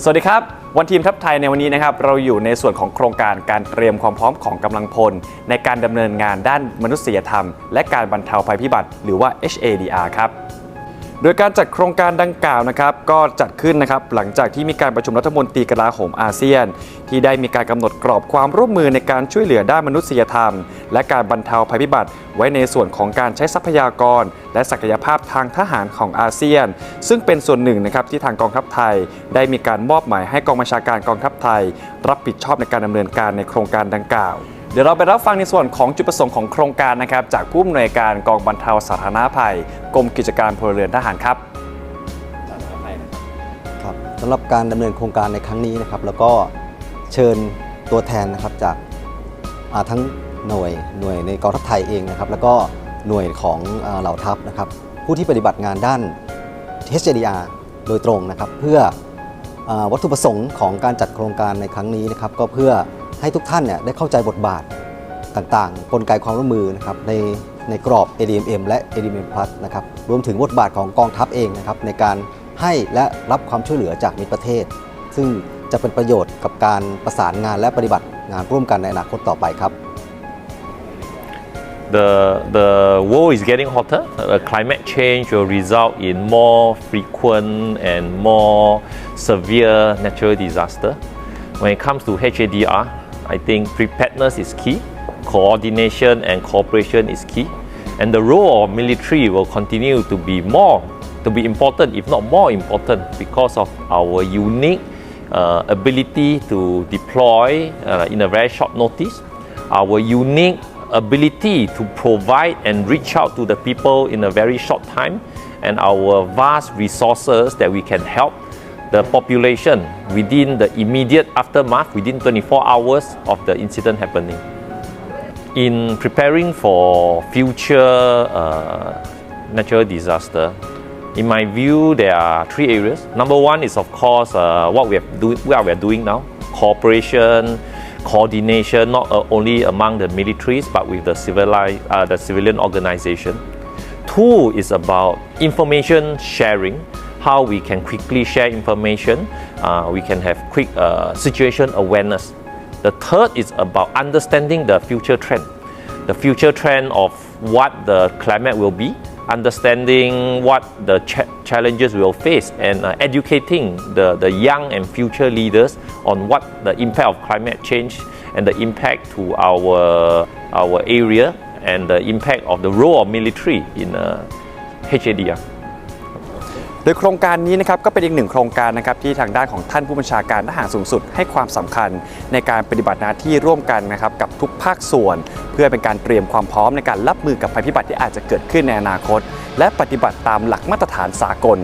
สวัสดีครับ วันทีมทัพไทยในวันนี้นะครับเราอยู่ในส่วนของโครงการการเตรียมความพร้อมของกำลังพล ในการดำเนินงานด้านมนุษยธรรม และการบรรเทาภัยพิบัติ หรือว่า HADR ครับ โดยการจัดโครงการดังกล่าวนะครับก็จัดขึ้นนะครับหลังจากที่มีการประชุมรัฐมนตรีกลาโหมอาเซียน ที่ได้มีการกำหนดกรอบความร่วมมือในการช่วยเหลือด้านมนุษยธรรม และการบรรเทาภัยพิบัติ ไว้ในส่วนของการใช้ทรัพยากร และศักยภาพทางทหารของอาเซียน ซึ่งเป็นส่วนหนึ่งนะครับที่ทางกองทัพไทย ได้มีการมอบหมายให้กองบัญชาการกองทัพไทย รับผิดชอบในการดำเนินการในโครงการดังกล่าว เดี๋ยวเราไปรับฟังในส่วนของจุดประสงค์ของโครงการนะครับจากผู้อำนวยการกองบรรเทาสาธารณภัย กรมกิจการพลเรือนทหารครับครับสำหรับการดำเนินโครงการในครั้งนี้นะครับ แล้วก็เชิญตัวแทนนะครับจากาทั้งหน่วยหน่วยในกองทัพไทยเองนะครับ แล้วก็หน่วยของเหล่าทัพนะครับ ผู้ที่ปฏิบัติงานด้าน HDR โดยตรงนะครับ เพื่ออวัตถุประสงค์ของการจัดโครงการในครั้งนี้นะครับ ก็เพื่อ ให้ทุกท่านเนี่ยได้เข้าใจบทบาทต่างๆ กลไกความร่วมมือนะครับในในกรอบ ADMM และ ADMM Plus นะครับรวมถึงบทบาทของกองทัพเองนะครับในการให้และรับความช่วยเหลือจากมิตรประเทศ ซึ่งจะเป็นประโยชน์กับการประสานงานและปฏิบัติงานร่วมกันในอนาคตต่อไปครับ the the world is getting hotter. Uh, climate change will result in more frequent and more severe natural disaster. When it comes to HADR, I think preparedness is key, coordination and cooperation is key, and the role of military will continue to be more to be important, if not more important, because of our unique uh, ability to deploy uh, in a very short notice, our unique ability to provide and reach out to the people in a very short time, and our vast resources that we can help the population within the immediate aftermath, within 24 hours of the incident happening. In preparing for future uh, natural disaster, in my view, there are three areas. Number one is, of course, uh, what we have do, what we are doing now: cooperation, coordination, not uh, only among the militaries but with the civili- uh, the civilian organization. Two is about information sharing, how we can quickly share information. Uh, we can have quick uh, situation awareness. The third is about understanding the future trend, the future trend of what the climate will be, understanding what the cha- challenges we will face, and uh, educating the, the young and future leaders on what the impact of climate change and the impact to our, our area and the impact of the role of military in uh, HADR. โดยโครงการนี้นะครับก็เป็นอีกหนึ่งโครงการนะครับที่ทางด้านของท่านผู้บัญชาการทหารสูงสุด ให้ความสำคัญในการปฏิบัติหน้าที่ร่วมกันนะครับกับทุกภาคส่วน เพื่อเป็นการเตรียมความพร้อมในการรับมือกับภัยพิบัติที่อาจจะเกิดขึ้นในอนาคต และปฏิบัติตามหลักมาตรฐานสากล